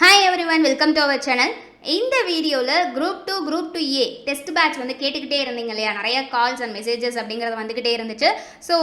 Hi everyone welcome to our channel இந்த வீடியோவில் group two group two A test batch வந்து கேட்டுக்கிட்டே இருந்தீங்க இல்லையா? நிறைய கால்ஸ் அண்ட் மெசேஜஸ் அப்படிங்கிறது வந்துக்கிட்டே இருந்துச்சு. ஸோ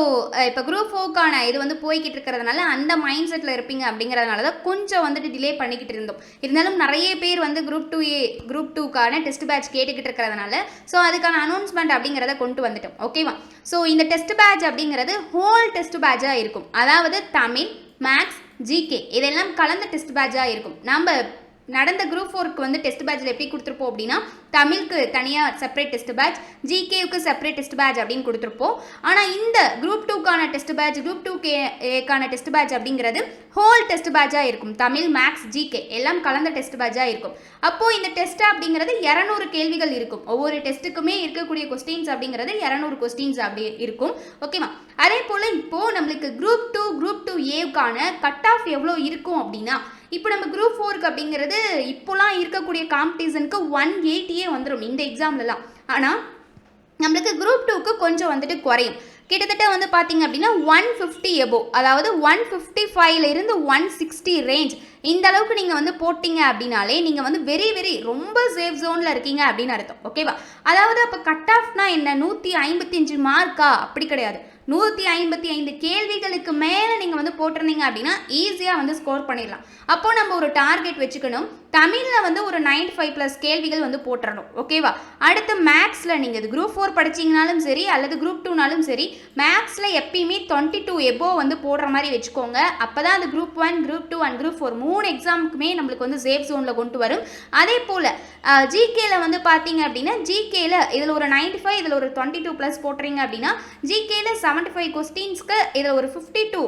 இப்போ குரூப் ஃபோர்க்கான இது வந்து போய்கிட்டு இருக்கிறதுனால அந்த மைண்ட் செட்டில் இருப்பீங்க அப்படிங்கிறதுனால தான் கொஞ்சம் வந்துட்டு டிலே பண்ணிக்கிட்டு இருந்தோம். இருந்தாலும் நிறைய பேர் வந்து குரூப் டூ ஏ குரூப் டூக்கான டெஸ்ட் பேட்ச் கேட்டுக்கிட்டு இருக்கிறதுனால ஸோ அதுக்கான அனௌன்ஸ்மெண்ட் அப்படிங்கிறத கொண்டு வந்துட்டோம். ஓகேவா ஸோ இந்த டெஸ்ட் பேட்ச் அப்படிங்கிறது ஹோல் டெஸ்ட் பேட்சாக இருக்கும். அதாவது தமிழ் மேக்ஸ் ஜிகே. இதெல்லாம் கலந்த டெஸ்ட் பேட்சாக இருக்கும். நம்ம நடந்த குரூப் ஃபோருக்கு வந்து டெஸ்ட் பேட்சில் எப்படி கொடுத்துருப்போம் அப்படின்னா தமிழுக்கு தனியாக செப்பரேட் டெஸ்ட் பேட்ச் ஜிகேவுக்கு செப்பரேட் டெஸ்ட் பேட்ச் அப்படின்னு கொடுத்துருப்போம். ஆனால் இந்த குரூப் டூக்கான டெஸ்ட் பேட்ச் குரூப் டூ கேக்கான டெஸ்ட் பேட்ச் அப்படிங்கிறது ஹோல் டெஸ்ட் பேட்சாக இருக்கும். தமிழ் மேக்ஸ் ஜிகே எல்லாம் கலந்த டெஸ்ட் பேட்சாக இருக்கும். அப்போது இந்த டெஸ்ட் அப்படிங்கிறது இரநூறு கேள்விகள் இருக்கும். ஒவ்வொரு டெஸ்ட்டுக்குமே இருக்கக்கூடிய கொஸ்டின்ஸ் அப்படிங்கிறது இரநூறு கொஸ்டின்ஸ் அப்படி இருக்கும். ஓகேவா அதே போல் இப்போது நம்மளுக்கு குரூப் டூ குரூப் டூ ஏவுக்கான கட் ஆஃப் எவ்வளோ இருக்கும் அப்படின்னா இப்போ நம்ம குரூப் ஃபோருக்கு அப்படிங்கிறது இப்போலாம் இருக்கக்கூடிய காம்படிஷனுக்கு ஒன் எயிட்டியே வந்துடும் இந்த எக்ஸாம்லலாம் ஆனால் நம்மளுக்கு குரூப் டூக்கு கொஞ்சம் வந்துட்டு குறையும். கிட்டத்தட்ட வந்து பார்த்தீங்க அப்படின்னா ஒன் ஃபிஃப்டி எபோ அதாவது ஒன் ஃபிஃப்டி ஃபைவ்ல இருந்து ஒன் சிக்ஸ்டி ரேஞ்ச் இந்த அளவுக்கு நீங்கள் வந்து போட்டிங்க அப்படின்னாலே நீங்கள் வந்து வெரி வெரி ரொம்ப சேஃப் ஜோனில் இருக்கீங்க அப்படின்னு அர்த்தம். ஓகேவா அதாவது அப்போ கட் ஆஃப்னா என்ன? நூற்றி ஐம்பத்தஞ்சு மார்க்கா அப்படி கிடையாது. நூற்றி ஐம்பத்தி ஐந்து கேள்விகளுக்கு மேலே நீங்கள் வந்து போட்டிருந்தீங்க அப்படின்னா ஈஸியாக வந்து ஸ்கோர் பண்ணிடலாம். அப்போ நம்ம ஒரு டார்கெட் வச்சுக்கணும். தமிழில் வந்து ஒரு நைன்டி ஃபைவ் ப்ளஸ் கேள்விகள் வந்து போட்டுறணும். ஓகேவா அடுத்து மேக்ஸில் நீங்கள் இது குரூப் ஃபோர் படிச்சிங்கனாலும் சரி அல்லது குரூப் டூனாலும் சரி மேக்ஸில் எப்பயுமே டுவெண்ட்டி டூ எபோ வந்து போடுற மாதிரி வச்சுக்கோங்க. அப்போ தான் அந்த group one group two and group four மூணு எக்ஸாமுக்குமே நம்மளுக்கு வந்து சேஃப் ஜோனில் கொண்டு வரும். அதே போல் ஜிகேல வந்து பார்த்தீங்க அப்படின்னா ஜிகேல இதில் ஒரு நைன்டி ஃபைவ் இதில் ஒரு டுவெண்ட்டி டூ ப்ளஸ் போட்டுறீங்க அப்படின்னா ஜிகேல செவன்ட்டி ஃபைவ் கொஸ்டின்ஸ்க்கு இதில் ஒரு fifty two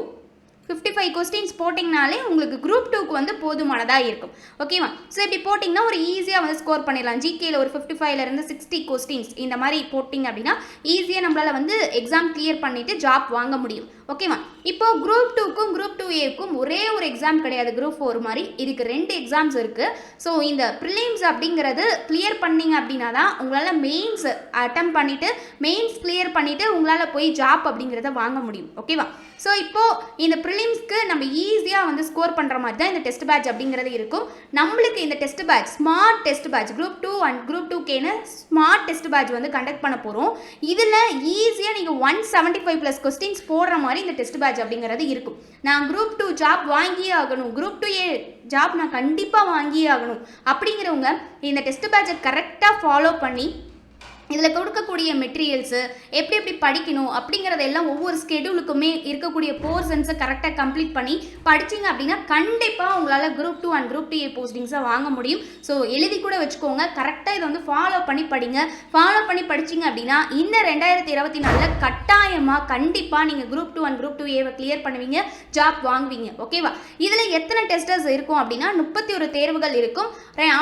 fifty five questions போட்டிங்கனாலே உங்களுக்கு குரூப் டூக்கு வந்து போதுமானதாக இருக்கும். ஓகேவா ஸோ இப்படி போட்டிங்கன்னா ஒரு ஈஸியாக வந்து ஸ்கோர் பண்ணிடலாம். ஜிகேயில் ஒரு ஃபிஃப்டி ஃபைவ்லேருந்து சிக்ஸ்டி கொஸ்டின்ஸ் இந்த மாதிரி போட்டிங்க அப்படின்னா ஈஸியாக நம்மளால் வந்து எக்ஸாம் கிளியர் பண்ணிவிட்டு ஜாப் வாங்க முடியும். ஓகேவா இப்போ குரூப் டூக்கும் குரூப் டூ ஏக்கும் ஒரே ஒரு எக்ஸாம் கிடையாது. குரூப் ஃபோர் மாதிரி. இதுக்கு ரெண்டு எக்ஸாம்ஸ் இருக்குது ஸோ இந்த ப்ரிலிம்ஸ் அப்படிங்கிறது கிளியர் பண்ணீங்க அப்படின்னா தான் உங்களால் மெயின்ஸ் அட்டம் பண்ணிவிட்டு மெயின்ஸ் கிளியர் பண்ணிவிட்டு உங்களால் போய் ஜாப் அப்படிங்கிறத வாங்க முடியும். ஓகேவா ஸோ இப்போது இந்த ப்ரிலிம்ஸ்க்கு நம்ம ஈஸியாக வந்து ஸ்கோர் பண்ணுற மாதிரி தான் இந்த டெஸ்ட் பேட்ச் அப்படிங்கிறது இருக்கும். நம்மளுக்கு இந்த test batch smart test batch group two and group two கேன்னு smart test batch வந்து கண்டக்ட் பண்ண போகிறோம் இதில் ஈஸியாக நீங்கள் one seventy five plus questions போடுற மாதிரி இந்த டெஸ்ட் பேட்ச் அப்படிங்கிறது இருக்கும். நான் குரூப் டூ ஜாப் வாங்கியே ஆகணும். குரூப் டூ ஏ ஜாப் நான் கண்டிப்பாக வாங்கியே ஆகணும். அப்படிங்கிறவங்க இந்த டெஸ்ட் பேட்சை கரெக்டாக ஃபாலோ பண்ணி இதில் கொடுக்கக்கூடிய மெட்டீரியல்ஸு எப்படி எப்படி படிக்கணும் அப்படிங்கிறதெல்லாம் ஒவ்வொரு ஸ்கெடியூலுக்குமே இருக்கக்கூடிய போர்ஷன்ஸை கரெக்டாக கம்ப்ளீட் பண்ணி படிச்சிங்க அப்படின்னா கண்டிப்பாக உங்களால் group two and group two A போஸ்டிங்ஸை வாங்க முடியும். ஸோ எழுதி கூட வச்சுக்கோங்க. கரெக்டாக இதை வந்து ஃபாலோ பண்ணி படிங்க. ஃபாலோ பண்ணி படிச்சிங்க அப்படின்னா இந்த ரெண்டாயிரத்தி இருபத்தி நாலில் கட்டாயமாக கண்டிப்பாக நீங்கள் group two and group two ஏவை கிளியர் பண்ணுவீங்க. ஜாப் வாங்குவீங்க. ஓகேவா இதில் எத்தனை டெஸ்டர்ஸ் இருக்கும் அப்படின்னா முப்பத்தி ஒரு தேர்வுகள் இருக்கும்.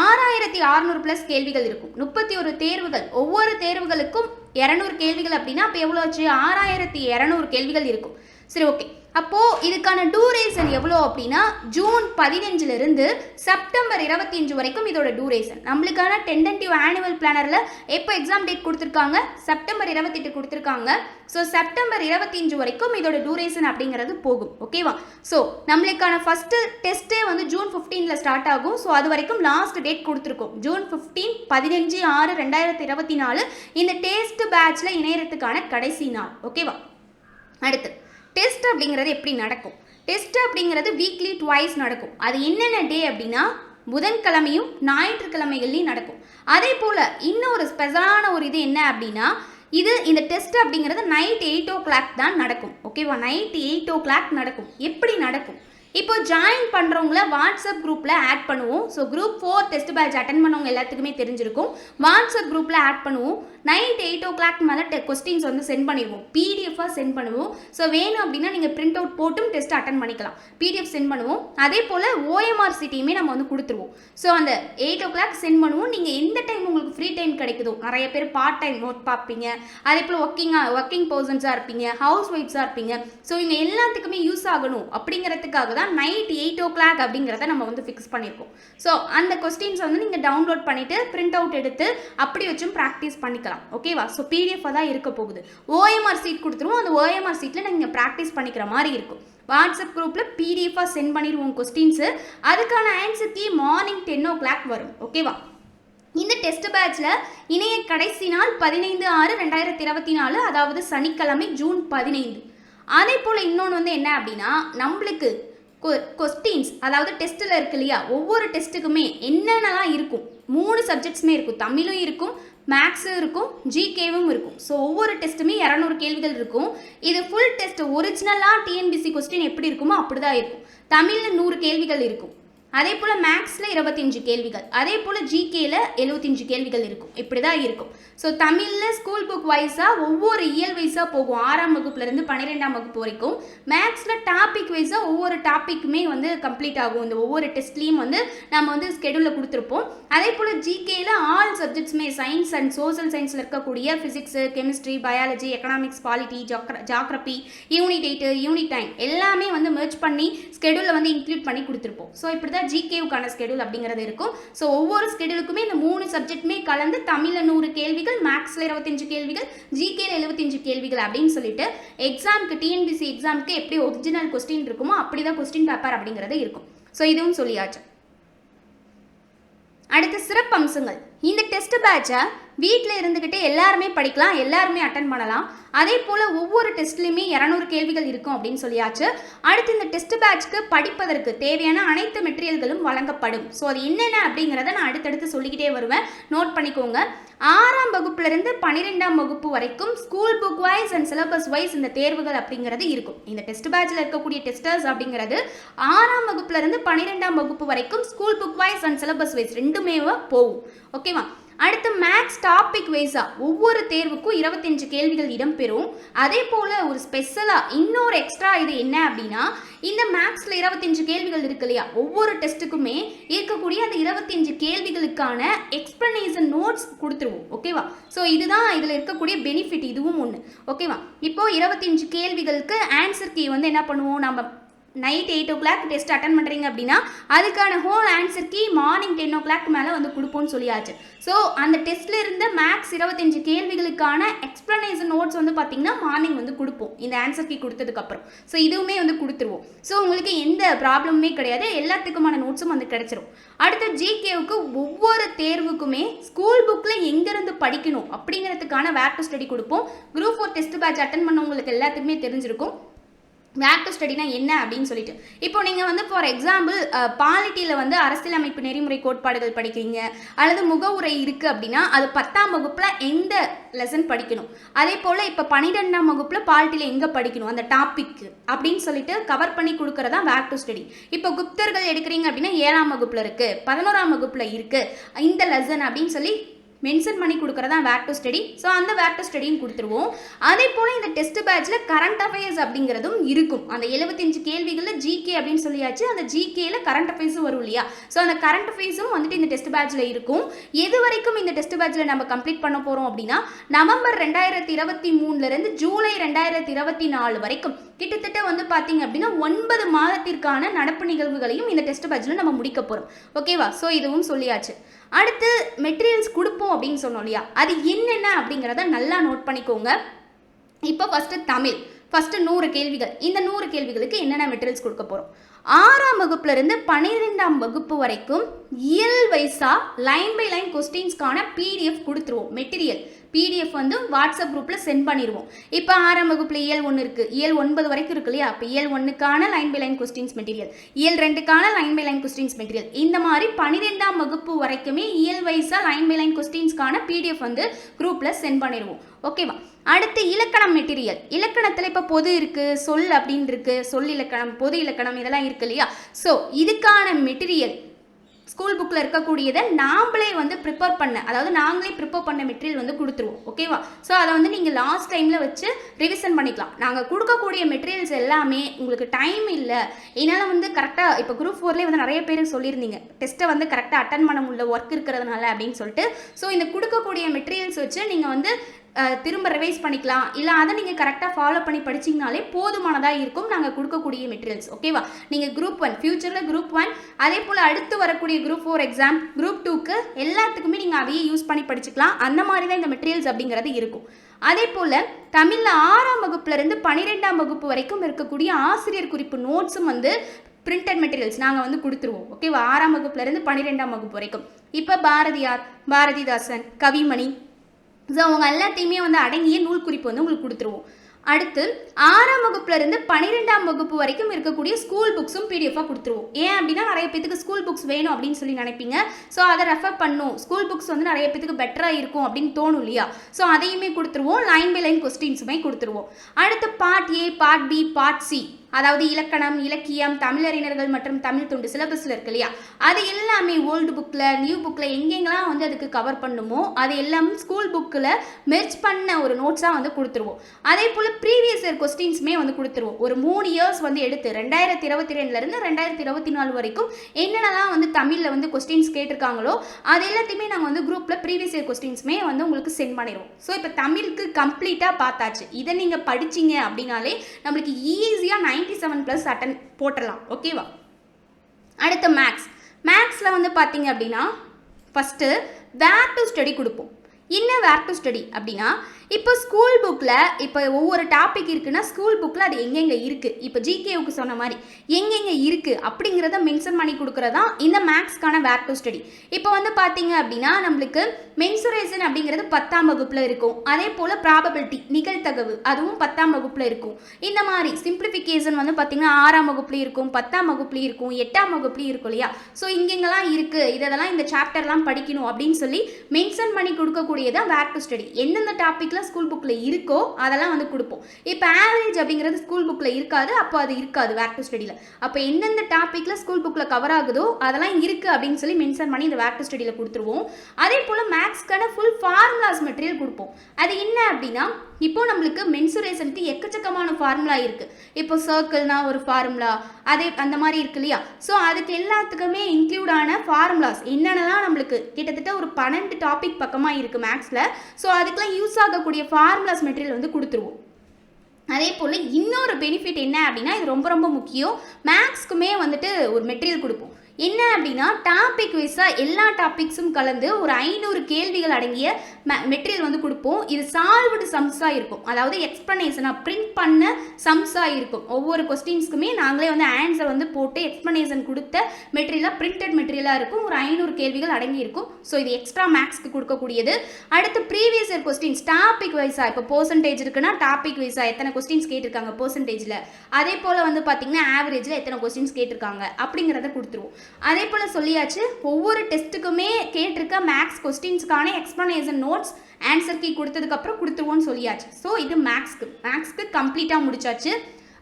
ஆறாயிரத்தி அறுநூறு ப்ளஸ் கேள்விகள் இருக்கும். முப்பத்தி ஒரு தேர்வுகள். ஒவ்வொரு தேர்வுகளுக்கும் இரநூறு கேள்விகள் அப்படின்னா அப்போ எவ்வளோ ஆச்சு? ஆறாயிரத்தி இரநூறு கேள்விகள் இருக்கும். சரி ஓகே அப்போது இதுக்கான டூரேஷன் எவ்வளோ அப்படின்னா ஜூன் பதினஞ்சிலிருந்து செப்டம்பர் இருபத்தஞ்சு வரைக்கும் இதோட டூரேஷன் நம்மளுக்கான டென்டன்டிவ் ஆனுவல் பிளானரில் எப்போ எக்ஸாம் டேட் கொடுத்துருக்காங்க? செப்டம்பர் இருபத்தெட்டு கொடுத்துருக்காங்க. ஸோ செப்டம்பர் இருபத்தஞ்சு வரைக்கும் இதோட டூரேஷன் அப்படிங்கிறது போகும். ஓகேவா? ஸோ நம்மளுக்கான ஃபஸ்ட்டு டெஸ்ட்டே வந்து ஜூன் ஃபிஃப்டீனில் ஸ்டார்ட் ஆகும். ஸோ அது வரைக்கும் லாஸ்ட் டேட் கொடுத்துருக்கோம். ஜூன் ஃபிஃப்டீன் பதினஞ்சு ஆறு ரெண்டாயிரத்தி இருபத்தி நாலு. இந்த டேஸ்ட் பேட்சில் இணையறதுக்கான கடைசி நாள். ஓகேவா? அடுத்து. டெஸ்ட் அப்படிங்கிறது எப்படி நடக்கும்? டெஸ்ட் அப்படிங்கிறது வீக்லி ட்வைஸ் நடக்கும். அது என்னென்ன டே அப்படின்னா புதன்கிழமையும் ஞாயிற்றுக்கிழமைகள்லையும் நடக்கும். அதே போல் இன்னொரு ஸ்பெஷலான ஒரு இது என்ன அப்படின்னா இது இந்த டெஸ்ட் அப்படிங்கிறது நைட் எயிட் ஓ கிளாக் தான் நடக்கும். ஓகேவா நைட் எயிட் ஓ கிளாக் நடக்கும். எப்படி நடக்கும்? இப்போ ஜாயின் பண்ணுறவங்கள வாட்ஸ்அப் குரூப்பில் ஆட் பண்ணுவோம். So group four test batch attend பண்ணவங்க எல்லாத்துக்குமே தெரிஞ்சிருக்கும். வாட்ஸ்அப் குரூப்பில் ஆட் பண்ணுவோம். நைட் எயிட் ஓ கிளாக் மேலே டெ கொஸ்டின்ஸ் வந்து சென்ட் பண்ணிடுவோம். பிடிஎஃபாக சென்ட் பண்ணுவோம். ஸோ வேணும் அப்படின்னா நீங்கள் பிரிண்ட் அவுட் போட்டும் டெஸ்ட் அட்டன் பண்ணிக்கலாம். பிடிஎஃப் சென்ட் பண்ணுவோம். அதே போல் ஓஎம்ஆர் சிட்டியுமே நம்ம வந்து கொடுத்துருவோம். ஸோ அந்த எயிட் ஓ கிளாக் சென்ட் பண்ணுவோம். நீங்கள் எந்த டைம் உங்களுக்கு ஃப்ரீ டைம் கிடைக்குதோ நிறைய பேர் பார்ட் டைம் ஒர்க் பார்ப்பீங்க. அதே போல் ஒர்க்கிங்காக ஒர்க்கிங் பர்சன்ஸாக இருப்பீங்க ஹவுஸ் ஒய்ஃப்ஸாக இருப்பீங்க. ஸோ இவங்க எல்லாத்துக்குமே யூஸ் ஆகணும் அப்படிங்கிறதுக்காக தான் நைட் எயிட் ஓ கிளாக் அப்படிங்கிறத நம்ம வந்து ஃபிக்ஸ் பண்ணியிருக்கோம் ஸோ அந்த கொஸ்டின்ஸ் வந்து நீங்கள் டவுன்லோட் பண்ணிவிட்டு பிரிண்ட் அவுட் எடுத்து அப்படி வச்சும் ப்ராக்டிஸ் பண்ணிக்கலாம். ஓகேவா ஸோ பிடிஎஃபாக தான் இருக்க போகுது. ஓஎம்ஆர் சீட் கொடுத்துருவோம். அந்த ஓஎம்ஆர் சீட்டில் நீங்கள் ப்ராக்டிஸ் பண்ணிக்கிற மாதிரி இருக்கும். வாட்ஸ்அப் குரூப்பில் பிடிஎஃபாக சென்ட் பண்ணிடுவோம் கொஸ்டின்ஸு அதுக்கான answer key morning ten o'clock வரும் ஓகேவா இந்த டெஸ்ட் பேட்ச்ல இணைய கடைசி நாள் பதினைந்து ஆறு ரெண்டாயிரத்தி இருபத்தி நாலு அதாவது சனிக்கிழமை ஜூன் பதினைந்து. அதே போல் இன்னொன்று வந்து என்ன அப்படின்னா நம்மளுக்கு கொஸ்டின்ஸ் அதாவது டெஸ்ட்டில் இருக்கு இல்லையா? ஒவ்வொரு டெஸ்ட்டுக்குமே என்னென்னலாம் இருக்கும்? மூணு சப்ஜெக்ட்ஸுமே இருக்கும். தமிழும் இருக்கும் மேக்ஸும் இருக்கும் ஜிகேவும் இருக்கும். ஸோ ஒவ்வொரு டெஸ்ட்டுமே இரநூறு கேள்விகள் இருக்கும். இது ஃபுல் டெஸ்ட் ஒரிஜினலாக டிஎன்பிசி கொஸ்டின் எப்படி இருக்குமோ அப்படி தான் இருக்கும். தமிழில் நூறு கேள்விகள் இருக்கும். அதே போல் மேக்ஸில் இருபத்தஞ்சு கேள்விகள். அதே போல் ஜிகேயில் எழுபத்தஞ்சு கேள்விகள் இருக்கும். இப்படி தான் இருக்கும். ஸோ தமிழில் ஸ்கூல் புக் வைஸாக ஒவ்வொரு இயல் வைஸாக போகும். ஆறாம் வகுப்புலேருந்து பன்னிரெண்டாம் வகுப்பு வரைக்கும். மேக்ஸில் டாபிக் வைஸாக ஒவ்வொரு டாப்பிக்குமே வந்து கம்ப்ளீட் ஆகும். இந்த ஒவ்வொரு டெஸ்ட்லேயும் வந்து நம்ம வந்து ஸ்கெடியூலில் கொடுத்துருப்போம். அதே போல் ஜிகேயில் ஆல் சப்ஜெக்ட்ஸுமே சயின்ஸ் அண்ட் சோஷியல் சயின்ஸில் இருக்கக்கூடிய physics chemistry biology economics polity ஜாக்ர geography unit eight unit time எல்லாமே வந்து மெர்ச் பண்ணி ஸ்கெடியூலில் வந்து இன்க்ளூட் பண்ணி கொடுத்துருப்போம். ஸோ இப்படி தான் ஜிகேவுக்கான ஸ்கெடியூல் அப்படிங்கிறது இருக்கும். ஸோ ஒவ்வொரு ஸ்கெடியூலுக்குமே இந்த மூணு சப்ஜெக்ட்டுமே கலந்து தமிழில் நூறு கேள்விகள் கேள்விகள் மேக்ஸில் இருபத்தஞ்சு கேள்விகள் ஜிகேல எழுபத்தஞ்சு கேள்விகள் அப்படின்னு சொல்லிட்டு எக்ஸாமுக்கு டிஎன்பிசி எக்ஸாமுக்கு எப்படி ஒரிஜினல் கொஸ்டின் இருக்குமோ அப்படி தான் கொஸ்டின் பேப்பர் அப்படிங்கிறது இருக்கும். ஸோ இதுவும் சொல்லியாச்சு. அடுத்த சிறப்பு அம்சங்கள் இந்த டெஸ்ட் பேட்சை வீட்டில் இருந்துக்கிட்டே எல்லாருமே படிக்கலாம் எல்லாருமே அட்டன் பண்ணலாம். அதே போல் ஒவ்வொரு டெஸ்ட்லையுமே இரநூறு கேள்விகள் இருக்கும் அப்படின்னு சொல்லியாச்சு. அடுத்து இந்த டெஸ்ட் பேட்ச்க்கு படிப்பதற்கு தேவையான அனைத்து மெட்டீரியல்களும் வழங்கப்படும். ஸோ அது என்னென்ன அப்படிங்கிறத நான் அடுத்தடுத்து சொல்லிக்கிட்டே வருவேன். நோட் பண்ணிக்கோங்க. ஆறாம் வகுப்புலேருந்து பன்னிரெண்டாம் வகுப்பு வரைக்கும் school book wise and syllabus wise இந்த தேர்வுகள் அப்படிங்கிறது இருக்கும். இந்த டெஸ்ட் பேட்சில் இருக்கக்கூடிய டெஸ்டர்ஸ் அப்படிங்கிறது ஆறாம் வகுப்புலேருந்து பன்னிரெண்டாம் வகுப்பு வரைக்கும் school book wise and syllabus wise ரெண்டுமே போகும். ஓகேவா அடுத்து மேக்ஸ் டாபிக் வைஸாக ஒவ்வொரு தேர்வுக்கும் இருபத்தஞ்சு கேள்விகள் இடம்பெறும். அதே போல் ஒரு ஸ்பெஷலாக இன்னொரு எக்ஸ்ட்ரா இது என்ன அப்படின்னா இந்த மேக்ஸில் இருபத்தஞ்சு கேள்விகள் இருக்கு இல்லையா? ஒவ்வொரு டெஸ்ட்டுக்குமே இருக்கக்கூடிய அந்த இருபத்தஞ்சு கேள்விகளுக்கான எக்ஸ்ப்ளனேஷன் நோட்ஸ் கொடுத்துருவோம். ஓகேவா ஸோ இதுதான் இதில் இருக்கக்கூடிய பெனிஃபிட் இதுவும் ஒன்று ஓகேவா இப்போது இருபத்தஞ்சு கேள்விகளுக்கு ஆன்சர் கீ வந்து என்ன பண்ணுவோம்? நம்ம night eight o'clock test attend பண்ணுறீங்க அப்படின்னா அதுக்கான whole answer key morning ten o'clock மேலே வந்து கொடுப்போம்னு சொல்லியாச்சு. ஸோ அந்த டெஸ்ட்டில் இருந்த மேக்ஸ் இருபத்தஞ்சு கேள்விகளுக்கான எக்ஸ்ப்ளனேஷன் நோட்ஸ் வந்து பார்த்தீங்கன்னா மார்னிங் வந்து கொடுப்போம். இந்த ஆன்சர் கீ கொடுத்ததுக்கப்புறம் ஸோ இதுவுமே வந்து கொடுத்துருவோம். ஸோ உங்களுக்கு எந்த ப்ராப்ளமுமே கிடையாது. எல்லாத்துக்குமான நோட்ஸும் வந்து கிடச்சிரும். அடுத்து ஜிகேவுக்கு ஒவ்வொரு தேர்வுக்குமே ஸ்கூல் புக்கில் எங்கேருந்து படிக்கணும் அப்படிங்கிறதுக்கான வேர் டு ஸ்டடி கொடுப்போம். Group four test batch attend பண்ணவங்களுக்கு எல்லாத்துக்குமே தெரிஞ்சிருக்கும். வேர் டு ஸ்டடினா என்ன அப்படின்னு சொல்லிட்டு. இப்போ நீங்கள் வந்து ஃபார் எக்ஸாம்பிள் பாலிட்டியில் வந்து அரசியலமைப்பு நெறிமுறை கோட்பாடுகள் படிக்கிறீங்க. அல்லது முகவுரை இருக்குது அப்படின்னா அது பத்தாம் வகுப்பில் எந்த லெசன் படிக்கணும்? அதே போல் இப்போ பன்னிரெண்டாம் வகுப்பில் பாலிட்டியில் எங்கே படிக்கணும்? அந்த டாபிக் அப்படின்னு சொல்லிட்டு கவர் பண்ணி கொடுக்குறதா வேர் டு ஸ்டடி இப்போ குப்தர்கள் எடுக்கிறீங்க அப்படின்னா ஏழாம் வகுப்பில் இருக்குது பதினோராம் வகுப்பில் இருக்குது இந்த லெசன் அப்படின்னு சொல்லி மென்ஷன் பண்ணி கொடுக்குறதா வேர் டு ஸ்டடி ஸோ அந்த வேர் டு ஸ்டடியும் கொடுத்துருவோம். அதே போல் இந்த டெஸ்ட் பேட்சில் கரண்ட் அஃபேர்ஸ் அப்படிங்கிறதும் இருக்கும். அந்த எழுபத்தஞ்சு கேள்விகளில் ஜிகே அப்படின்னு சொல்லியாச்சு. அந்த ஜிகேயில் கரண்ட் அஃபேர்ஸும் வரும் இல்லையா? ஸோ அந்த கரண்ட் அஃபேர்ஸும் வந்துட்டு இந்த டெஸ்ட் பேட்சில் இருக்கும். எது வரைக்கும் இந்த டெஸ்ட் பேட்சில் நம்ம கம்ப்ளீட் பண்ண போகிறோம் அப்படின்னா நவம்பர் ரெண்டாயிரத்தி இருபத்தி மூணுலேருந்து ஜூலை ரெண்டாயிரத்தி இருபத்தி நாலு வரைக்கும் கிட்டத்தட்ட வந்து பார்த்தீங்க அப்படின்னா ஒன்பது மாதத்திற்கான நடப்பு நிகழ்வுகளையும் இந்த டெஸ்ட் பேட்சில் நம்ம முடிக்க போகிறோம் ஓகேவா ஸோ இதுவும் சொல்லியாச்சு. அடுத்து மெட்டீரியல்ஸ் கொடுப்போம் அப்படின்னு சொன்னோம் இல்லையா? அது என்னென்ன அப்படிங்கிறத நல்லா நோட் பண்ணிக்கோங்க. இப்போ ஃபஸ்ட்டு தமிழ் ஃபஸ்ட்டு நூறு கேள்விகள். இந்த நூறு கேள்விகளுக்கு என்னென்ன மெட்டீரியல்ஸ் கொடுக்க போகிறோம் ஆறாம் வகுப்புலேருந்து பன்னிரெண்டாம் வகுப்பு வரைக்கும் இயல் வைஸாக லைன் பை லைன் கொஸ்டின்ஸ்க்கான பிடிஎஃப் கொடுத்துருவோம் மெட்டீரியல் பிடிஎஃப் வந்து வாட்ஸ்அப் குரூப்பில் சென்ட் பண்ணிடுவோம் இப்போ ஆறாம் வகுப்பில் இயல் ஒன்று இருக்குது இயல் ஒன்பது வரைக்கும் இருக்கு இல்லையா? அப்போ இயல் ஒன்றுக்கான line by line questions material இயல் ரெண்டுக்கான line by line questions material இந்த மாதிரி பன்னிரெண்டாம் வகுப்பு வரைக்குமே இயல் வைஸாக லைன் பை லைன் கொஸ்டின்ஸ்க்கான பிடிஎஃப் வந்து குரூப்பில் சென்ட் பண்ணிடுவோம் ஓகேவா அடுத்து இலக்கணம் மெட்டீரியல் இலக்கணத்தில் இப்போ பொது இருக்குது சொல் அப்படின்னு இருக்குது சொல் இலக்கணம் பொது இலக்கணம் இதெல்லாம் இருக்கு இல்லையா? ஸோ இதுக்கான மெட்டீரியல் ஸ்கூல் புக்கில் இருக்கக்கூடியதை நாம்ளே வந்து ப்ரிப்பேர் பண்ண அதாவது நாங்களே ப்ரிப்பேர் பண்ண மெட்டீரியல் வந்து கொடுத்துருவோம். ஓகேவா ஸோ அதை வந்து நீங்கள் லாஸ்ட் டைமில் வச்சு ரிவிஷன் பண்ணிக்கலாம். நாங்கள் கொடுக்கக்கூடிய மெட்டீரியல்ஸ் எல்லாமே உங்களுக்கு டைம் இல்லை. என்னால் வந்து கரெக்டாக இப்போ குரூப் ஃபோர்லேயே வந்து நிறைய பேர் சொல்லியிருந்தீங்க. டெஸ்ட்டை வந்து கரெக்டாக அட்டன் பண்ண முடியல ஒர்க் இருக்கிறதுனால அப்படின்னு சொல்லிட்டு. ஸோ இந்த கொடுக்கக்கூடிய மெட்டீரியல்ஸ் வச்சு நீங்கள் வந்து திரும்ப ரிவைஸ் பண்ணிக்கலாம். இல்லை அதை நீங்கள் கரெக்டாக ஃபாலோ பண்ணி படிச்சிங்கனாலே போதுமானதாக இருக்கும். நாங்கள் கொடுக்கக்கூடிய மெட்டீரியல்ஸ் ஓகேவா நீங்கள் குரூப் ஒன் ஃபியூச்சரில் குரூப் ஒன் அதே போல் அடுத்து வரக்கூடிய குரூப் ஃபோர் எக்ஸாம் குரூப் டூக்கு எல்லாத்துக்குமே நீங்கள் அதையே யூஸ் பண்ணி படிச்சுக்கலாம். அந்த மாதிரி தான் இந்த மெட்டீரியல்ஸ் அப்படிங்கிறது இருக்கும். அதே போல் தமிழில் ஆறாம் வகுப்புலேருந்து பன்னிரெண்டாம் வகுப்பு வரைக்கும் இருக்கக்கூடிய ஆசிரியர் குறிப்பு நோட்ஸும் வந்து பிரிண்டட் மெட்டீரியல்ஸ் நாங்கள் வந்து கொடுத்துருவோம் ஓகேவா ஆறாம் வகுப்புலேருந்து பன்னிரெண்டாம் வகுப்பு வரைக்கும். இப்போ பாரதியார் பாரதிதாசன் கவிமணி ஸோ அவங்க எல்லாத்தையுமே வந்து அடங்கிய நூல் குறிப்பு வந்து உங்களுக்கு கொடுத்துருவோம். அடுத்து ஆறாம் வகுப்புல இருந்து பன்னிரெண்டாம் வகுப்பு வரைக்கும் இருக்கக்கூடிய ஸ்கூல் புக்ஸும் பிடிஎஃபாக கொடுத்துருவோம். ஏன் அப்படின்னா நிறைய பேத்துக்கு ஸ்கூல் புக்ஸ் வேணும் அப்படின்னு சொல்லி நினைப்பீங்க. ஸோ அதை ரெஃபர் பண்ணும். ஸ்கூல் புக்ஸ் வந்து நிறைய பேத்துக்கு பெட்டராக இருக்கும் அப்படின்னு தோணும் இல்லையா? ஸோ அதையுமே கொடுத்துருவோம். லைன் பை லைன் கொஸ்டின்ஸுமே கொடுத்துருவோம். அடுத்து part A part B part C அதாவது இலக்கணம் இலக்கியம் தமிழறிஞர்கள் மற்றும் தமிழ் துண்டு சிலபஸில் இருக்கு இல்லையா? அது எல்லாமே ஓல்டு புக்கில் நியூ புக்கில் எங்கெங்கெல்லாம் வந்து அதுக்கு கவர் பண்ணுமோ அது எல்லாமே ஸ்கூல் புக்கில் மெர்ச் பண்ண ஒரு நோட்ஸாக வந்து கொடுத்துருவோம். அதே போல் ப்ரீவியஸ் இயர் கொஸ்டின்ஸுமே வந்து கொடுத்துருவோம். ஒரு மூணு இயர்ஸ் வந்து எடுத்து ரெண்டாயிரத்தி இருபத்தி ரெண்டுலேருந்து ரெண்டாயிரத்தி இருபத்தி நாலு வரைக்கும் என்னென்னலாம் வந்து தமிழில் வந்து கொஸ்டின்ஸ் கேட்டிருக்காங்களோ அது எல்லாத்தையுமே நாங்கள் வந்து குரூப்பில் ப்ரீவியஸ் இயர் கொஸ்டின்ஸுமே வந்து உங்களுக்கு சென்ட் பண்ணிடுவோம். ஸோ இப்போ தமிழுக்கு கம்ப்ளீட்டாக பார்த்தாச்சு. இதை நீங்கள் படிச்சீங்க அப்படின்னாலே நம்மளுக்கு ஈஸியாக நைன்டி செவன் ப்ளஸ் அட்டன் போட்டலாம் ஓகேவா அடுத்து மேக்ஸ் மேக்ஸில் வந்து பார்த்தீங்க அப்படின்னா ஃபஸ்ட்டு வேர் டு ஸ்டடி கொடுப்போம். என்ன வேர் டு ஸ்டடி அப்படின்னா இப்போ ஸ்கூல் புக்கில் இப்போ ஒவ்வொரு டாபிக் இருக்குன்னா ஸ்கூல் புக்கில் அது எங்கெங்கே இருக்குது இப்போ ஜிகேவுக்கு சொன்ன மாதிரி எங்கெங்கே இருக்குது அப்படிங்கிறத மென்ஷன் பண்ணி கொடுக்குறதா இந்த மேக்ஸ்க்கான வேர் டு ஸ்டடி இப்போ வந்து பார்த்தீங்க அப்படின்னா நம்மளுக்கு மென்சுரேஷன் அப்படிங்கிறது பத்தாம் வகுப்பில் இருக்கும். அதே போல் ப்ராபபிலிட்டி நிகழ்த்தகவு அதுவும் பத்தாம் வகுப்பில் இருக்கும். இந்த மாதிரி சிம்பிளிஃபிகேஷன் வந்து பார்த்தீங்கன்னா ஆறாம் வகுப்புலேயும் இருக்கும் பத்தாம் வகுப்புலையும் இருக்கும் எட்டாம் வகுப்புலையும் இருக்கும் இல்லையா? ஸோ இங்கெங்கெல்லாம் இருக்குது இதெல்லாம் இந்த சாப்டர்லாம் படிக்கணும் அப்படின்னு சொல்லி மென்ஷன் பண்ணி கொடுக்கக்கூடியதான் வேர் டு ஸ்டடி எந்தெந்த டாப்பிக்கில் ஸ்கூல் புக்கில் இருக்கோ அதெல்லாம் வந்து கொடுப்போம். இப்போ ஆவரேஜ் அப்படிங்கிறது ஸ்கூல் புக்கில் இருக்காது அப்போ அது இருக்காது வேக் டு ஸ்டடியில் அப்போ எந்தெந்த டாப்பிக்கில் ஸ்கூல் புக்கில் கவர் ஆகுதோ அதெல்லாம் இருக்குது அப்படின்னு சொல்லி மென்ஷன் பண்ணி இந்த வேக் டு ஸ்டடியில் கொடுத்துருவோம். அதே போல் மேக்ஸ்க்கான ஃபுல் ஃபார்முலாஸ் மெட்டீரியல் கொடுப்போம். அது என்ன அப்படின்னா இப்போ நம்மளுக்கு மென்சுரேஷனுக்கு எக்கச்சக்கமான ஃபார்முலா இருக்குது இப்போ சர்க்கிள்னா ஒரு ஃபார்முலா அதே அந்த மாதிரி இருக்கு இல்லையா? ஸோ அதுக்கு எல்லாத்துக்குமே இன்க்ளூடான ஃபார்முலாஸ் என்னென்னலாம் நம்மளுக்கு கிட்டத்தட்ட ஒரு பன்னெண்டு டாபிக் பக்கமாக இருக்குது மேக்ஸில் ஸோ அதுக்கெலாம் யூஸ் ஆகக்கூடிய ஃபார்முலாஸ் மெட்டீரியல் வந்து கொடுத்துருவோம். அதே போல் இன்னொரு பெனிஃபிட் என்ன அப்படின்னா இது ரொம்ப ரொம்ப முக்கியம். மேக்ஸ்க்குமே வந்துட்டு ஒரு மெட்டீரியல் கொடுப்போம். என்ன அப்படின்னா டாபிக் வைஸாக எல்லா டாபிக்ஸும் கலந்து ஒரு ஐநூறு கேள்விகள் அடங்கிய மெட்டீரியல் வந்து கொடுப்போம். இது சால்வ்டு சம்ஸாக இருக்கும். அதாவது எக்ஸ்ப்ளனேஷனாக பிரிண்ட் பண்ண சம்ஸாக இருக்கும். ஒவ்வொரு கொஸ்டின்ஸ்க்குமே நாங்களே வந்து ஆன்சர் வந்து போட்டு எக்ஸ்ப்ளனேஷன் கொடுத்த மெட்டீரியலாக பிரிண்டட் மெட்டீரியலாக இருக்கும். ஒரு ஐநூறு கேள்விகள் அடங்கி இருக்கும். ஸோ இது எக்ஸ்ட்ரா மேக்ஸ்க்கு கொடுக்கக்கூடியது. அடுத்து ப்ரீவியஸ் இயர் கொஸ்டின்ஸ் டாபிக் வைஸாக இப்போ பர்சன்டேஜ் இருக்குன்னா டாபிக் வைஸாக எத்தனை கொஸ்டின்ஸ் கேட்டிருக்காங்க பர்சன்டேஜில் அதே போல் வந்து பார்த்தீங்கன்னா ஆவரேஜில் எத்தனை கொஸ்டின்ஸ் கேட்டிருக்காங்க? அப்படிங்கிறத கொடுத்துருவோம். அதே போல் சொல்லியாச்சு ஒவ்வொரு டெஸ்ட்டுக்குமே கேட்டிருக்க மேக்ஸ் கொஸ்டின்ஸ்க்கான எக்ஸ்ப்ளனேஷன் நோட்ஸ் ஆன்சர் கீ கொடுத்ததுக்கப்புறம் கொடுத்துருவோம்னு சொல்லியாச்சு. ஸோ இது மேக்ஸ்க்கு மேக்ஸ்க்கு கம்ப்ளீட்டாக முடிச்சாச்சு.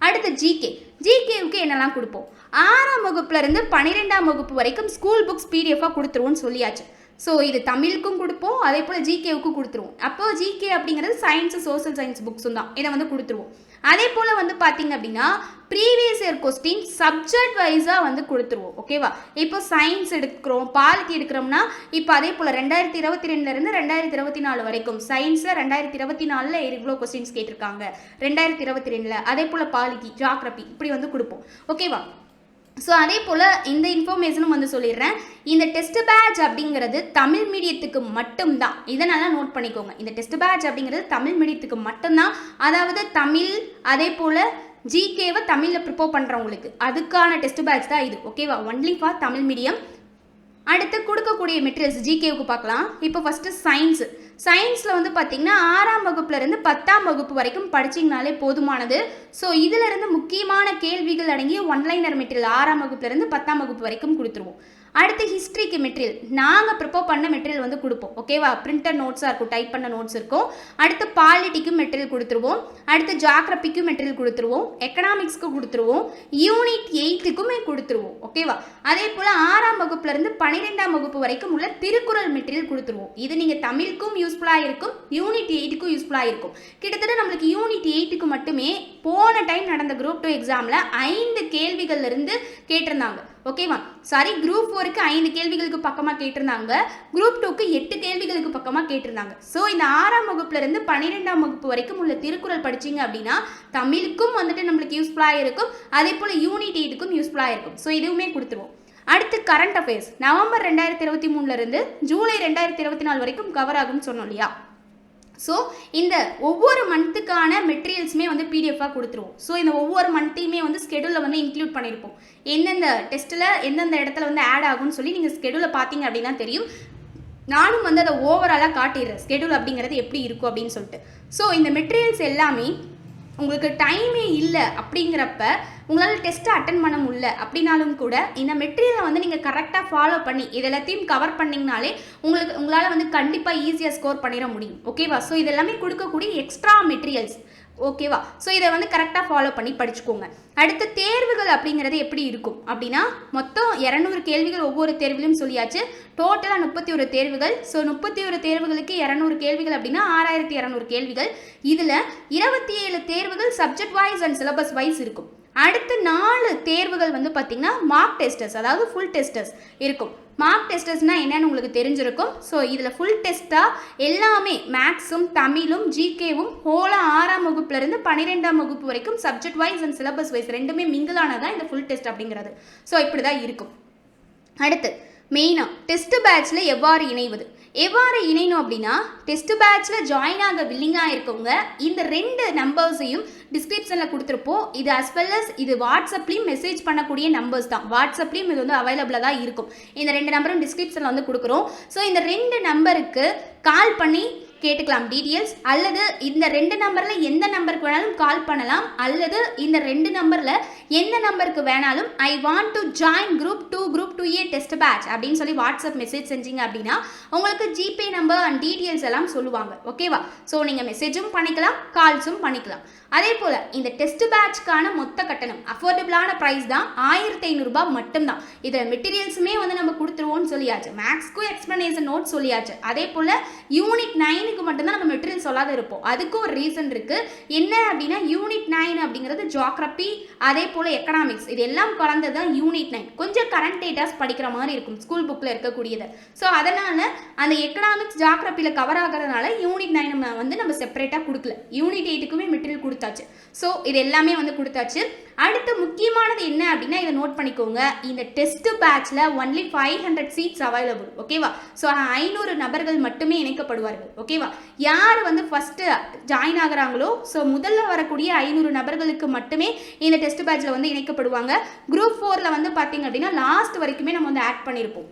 அடுத்து ஜிகே ஜிகேவுக்கு என்னெல்லாம் கொடுப்போம்? ஆறாம் வகுப்புலேருந்து பன்னிரெண்டாம் வகுப்பு வரைக்கும் ஸ்கூல் புக்ஸ் பிடிஎஃபாக கொடுத்துருவோம்னு சொல்லியாச்சு. ஸோ இது தமிழுக்கும் கொடுப்போம் அதே போல் ஜிகேவுக்கும் கொடுத்துருவோம். அப்போது ஜிகே அப்படிங்கிறது சயின்ஸு சோசியல் சயின்ஸ் புக்ஸும் தான். இதை வந்து கொடுத்துருவோம். அதே போல் வந்து பார்த்தீங்க அப்படின்னா ப்ரீவியஸ் இயர் கொஸ்டின் சப்ஜெக்ட் வைஸாக வந்து கொடுத்துருவோம் ஓகேவா இப்போ சயின்ஸ் எடுக்கிறோம் பாலிட்டி எடுக்கிறோம்னா இப்போ அதே போல் ரெண்டாயிரத்தி இருபத்தி ரெண்டுலேருந்து ரெண்டாயிரத்தி இருபத்தி நாலு வரைக்கும் சயின்ஸில் ரெண்டாயிரத்தி இருபத்தி நாலில் இவ்வளோ கொஸ்டின்ஸ் கேட்டிருக்காங்க. ரெண்டாயிரத்தி இருபத்தி ரெண்டில் அதே போல் பாலிட்டி ஜாக்ரபி இப்படி வந்து கொடுப்போம் ஓகேவா ஸோ அதே போல் இந்த இன்ஃபர்மேஷனும் வந்து சொல்லிடுறேன். இந்த டெஸ்ட் பேட்ச் அப்படிங்கிறது தமிழ் மீடியத்துக்கு மட்டும்தான். இதை நல்லா நோட் பண்ணிக்கோங்க. இந்த டெஸ்ட் பேட்ச் அப்படிங்கிறது தமிழ் மீடியத்துக்கு மட்டும்தான். அதாவது தமிழ் அதே போல் ஜிகேவை தமிழில் ப்ரிப்போர் பண்ணுறவங்களுக்கு அதுக்கான டெஸ்ட் பேட்ச் தான் இது ஓகேவா ஒன்லி ஃபார் தமிழ் மீடியம் அடுத்து கொடுக்கக்கூடிய மெட்டீரியல்ஸ் ஜிகேவுக்கு பார்க்கலாம். இப்போ ஃபஸ்ட்டு சயின்ஸு சயின்ஸில் வந்து பார்த்தீங்கன்னா ஆறாம் வகுப்புலேருந்து பத்தாம் வகுப்பு வரைக்கும் படிச்சிங்கனாலே போதுமானது. ஸோ இதிலிருந்து முக்கியமான கேள்விகள் அடங்கிய ஒன்லைனர் மெட்டீரியல் ஆறாம் வகுப்புலேருந்து பத்தாம் வகுப்பு வரைக்கும் கொடுத்துருவோம். அடுத்து ஹிஸ்ட்ரிக்கு மெட்டீரியல் நாங்கள் ப்ரிப்பேர் பண்ண மெட்டீரியல் வந்து கொடுப்போம். ஓகேவா பிரிண்டட் நோட்ஸாக இருக்கும். டைப் பண்ண நோட்ஸ் இருக்கும். அடுத்து பாலிட்டிக்கும் மெட்டீரியல் கொடுத்துருவோம். அடுத்து ஜாக்ரபிக்கும் மெட்டீரியல் கொடுத்துருவோம். எக்கனாமிக்ஸ்க்கு கொடுத்துருவோம். யூனிட் எயிட்டுக்குமே கொடுத்துருவோம். ஓகேவா அதே போல் ஆறாம் வகுப்புலேருந்து பன்னிரெண்டாம் வகுப்பு வரைக்கும் உள்ள திருக்குறள் மெட்டீரியல் கொடுத்துருவோம். இது நீங்கள் தமிழுக்கும் யூஸ்ஃபுல்லாக இருக்கும். யூனிட் எயிட்டுக்கும் யூஸ்ஃபுல்லாக இருக்கும். கிட்டத்தட்ட நம்மளுக்கு யூனிட் எயிட்டுக்கு மட்டுமே போன டைம் நடந்த குரூப் டூ எக்ஸாமில் ஐந்து கேள்விகள்லேருந்து கேட்டிருந்தாங்க. ஓகேவா சாரி குரூப் ஃபோருக்கு ஐந்து கேள்விகளுக்கு பக்கமாக கேட்டிருந்தாங்க. குரூப் டூக்கு எட்டு கேள்விகளுக்கு பக்கமாக கேட்டிருந்தாங்க. ஸோ இந்த ஆறாம் வகுப்புலேருந்து பன்னிரெண்டாம் வகுப்பு வரைக்கும் உள்ள திருக்குறள் படிச்சீங்க அப்படின்னா தமிழுக்கும் வந்துட்டு நம்மளுக்கு யூஸ்ஃபுல்லாக இருக்கும். அதே போல் யூனிட் இதுக்கும் யூஸ்ஃபுல்லாக இருக்கும். ஸோ இதுவுமே கொடுத்துருவோம். அடுத்து கரண்ட் அஃபேர்ஸ் நவம்பர் ரெண்டாயிரத்தி இருபத்தி மூணுலேருந்து ஜூலை ரெண்டாயிரத்தி இருபத்தி நாலு வரைக்கும் கவர் ஆகும்னு சொன்னோம் இல்லையா? ஸோ இந்த ஒவ்வொரு மந்த்துக்கான மெட்டீரியல்ஸுமே வந்து பிடிஎஃபாக கொடுத்துருவோம். ஸோ இந்த ஒவ்வொரு மந்த்தையுமே வந்து ஸ்கெடியூலில் வந்து இன்க்ளூட் பண்ணியிருப்போம் எந்தெந்த டெஸ்ட்டில் எந்தெந்த இடத்துல வந்து ஆட் ஆகும்னு சொல்லி நீங்கள் ஸ்கெடியூலில் பார்த்தீங்க அப்படின்னா தெரியும். நானும் வந்து அதை ஓவராலாக காட்டிடுறேன். ஸ்கெடியூல் அப்படிங்கிறது எப்படி இருக்கும் அப்படின்னு சொல்லிட்டு. ஸோ இந்த மெட்டீரியல்ஸ் எல்லாமே உங்களுக்கு டைமே இல்லை அப்படிங்கிறப்ப உங்களால் டெஸ்ட்டை அட்டன் பண்ண முடியல அப்படின்னாலும் கூட இந்த மெட்டீரியலை வந்து நீங்கள் கரெக்டாக ஃபாலோ பண்ணி இது எல்லாத்தையும் கவர் பண்ணிங்கனாலே உங்களுக்கு உங்களால் வந்து கண்டிப்பாக ஈஸியாக ஸ்கோர் பண்ணிட முடியும். ஓகேவா ஸோ இதெல்லாமே கொடுக்கக்கூடிய எக்ஸ்ட்ரா மெட்டீரியல்ஸ் ஓகேவா ஸோ இதை வந்து கரெக்டாக ஃபாலோ பண்ணி படிச்சுக்கோங்க. அடுத்த தேர்வுகள் அப்படிங்கிறது எப்படி இருக்கும்? அப்படின்னா மொத்தம் இரநூறு கேள்விகள் ஒவ்வொரு தேர்விலும் சொல்லியாச்சு. டோட்டலாக முப்பத்தி ஒரு தேர்வுகள். ஸோ முப்பத்தி ஒரு தேர்வுகளுக்கு இரநூறு கேள்விகள் அப்படின்னா ஆறாயிரத்தி இரநூறு கேள்விகள். இதில் இருபத்தி ஏழு தேர்வுகள் subject wise and syllabus wise இருக்கும். அடுத்த நாலு தேர்வுகள் வந்து பார்த்திங்கன்னா மார்க் டெஸ்டர்ஸ் அதாவது ஃபுல் டெஸ்டர்ஸ் இருக்கும். மார்க் டெஸ்டர்ஸ்னால் என்னென்னு உங்களுக்கு தெரிஞ்சிருக்கும். ஸோ இதில் ஃபுல் டெஸ்ட்டாக எல்லாமே மேக்ஸும் தமிழும் ஜிகேவும் ஹோலாக ஆறாம் வகுப்புலேருந்து பன்னிரெண்டாம் வகுப்பு வரைக்கும் subject wise and syllabus wise ரெண்டுமே மிங்கிளானதான் இந்த ஃபுல் டெஸ்ட் அப்படிங்கிறது. ஸோ இப்படி தான் இருக்கும். அடுத்து மெயினாக டெஸ்ட் பேட்சில் எவ்வாறு இணைவது? எவ்வாறு இணையணும் அப்படின்னா டெஸ்ட் பேட்ச்சில் ஜாயின் ஆக வில்லிங்காக இருக்கவங்க இந்த ரெண்டு நம்பர்ஸையும் டிஸ்கிரிப்ஷனில் கொடுத்துருப்போம். இது அஸ் வெல் அஸ் இது வாட்ஸ்அப்லேயும் மெசேஜ் பண்ணக்கூடிய நம்பர்ஸ் தான். வாட்ஸ்அப்லேயும் இது வந்து அவைலபிளாக தான் இருக்கும். இந்த ரெண்டு நம்பரும் டிஸ்கிரிப்ஷனில் வந்து கொடுக்குறோம். ஸோ இந்த ரெண்டு நம்பருக்கு கால் பண்ணி கேட்டுக்கலாம் டீட்டெயில்ஸ் அல்லது இந்த ரெண்டு நம்பரில் எந்த நம்பருக்கு வேணாலும் கால் பண்ணலாம். அல்லது இந்த ரெண்டு நம்பரில் எந்த நம்பருக்கு வேணாலும் I want to join group two group two A test batch அப்படின்னு சொல்லி வாட்ஸ்அப் மெசேஜ் செஞ்சீங்க அப்படின்னா உங்களுக்கு ஜிபே நம்பர் அண்ட் டீட்டெயில்ஸ் எல்லாம் சொல்லுவாங்க. ஓகேவா ஸோ நீங்கள் மெசேஜும் பண்ணிக்கலாம் கால்ஸும் பண்ணிக்கலாம். அதே போல் இந்த டெஸ்ட் பேட்ச்க்கான மொத்த கட்டணம் அஃபோர்டபுளான ப்ரைஸ் தான் ஆயிரத்தி ஐநூறுரூபா மட்டும்தான். இதில் மெட்டீரியல்ஸுமே வந்து நம்ம கொடுத்துருவோம்னு சொல்லியாச்சு. மேக்ஸ்க்கும் எக்ஸ்ப்ளனேஷன் நோட் சொல்லியாச்சு. அதே போல் யூனிட் நைனுக்கு மட்டும்தான் நம்ம மெட்டீரியல் சொல்லாத இருப்போம். அதுக்கும் ஒரு ரீசன் இருக்குது என்ன அப்படின்னா யூனிட் நைன் அப்படிங்கிறது ஜாக்ரபி அதே போல் எக்கனாமிக்ஸ் இது எல்லாம் கலந்தது தான் யூனிட் நைன் கொஞ்சம் கரண்ட் டேட்டாஸ் படிக்கிற மாதிரி இருக்கும் ஸ்கூல் புக்கில் இருக்கக்கூடியது. ஸோ அதனால் அந்த எக்கனாமிக்ஸ் ஜாக்ரபியில் கவர் ஆகிறதுனால யூனிட் நைன் வந்து நம்ம செப்பரேட்டாக கொடுக்கல. யூனிட் எயிட்டுக்குமே மெட்டீரியல் கொடுத்தாச்சு. ஸோ இது எல்லாமே வந்து கொடுத்தாச்சு. அடுத்து முக்கியமானது என்ன அப்படின்னா இதை நோட் பண்ணிக்கோங்க. இந்த test பேட்ச்ல only five hundred seats available ஓகேவா ஸோ ஐநூறு நபர்கள் மட்டுமே இணைக்கப்படுவார்கள். ஓகேவா யார் வந்து ஃபஸ்ட்டு ஜாயின் ஆகுறாங்களோ ஸோ முதல்ல வரக்கூடிய ஐநூறு நபர்களுக்கு மட்டுமே இந்த டெஸ்ட் பேட்சில் வந்து இணைக்கப்படுவாங்க. குரூப் ஃபோரில் வந்து பார்த்தீங்க அப்படின்னா லாஸ்ட் வரைக்குமே நம்ம வந்து ஆட் பண்ணியிருப்போம்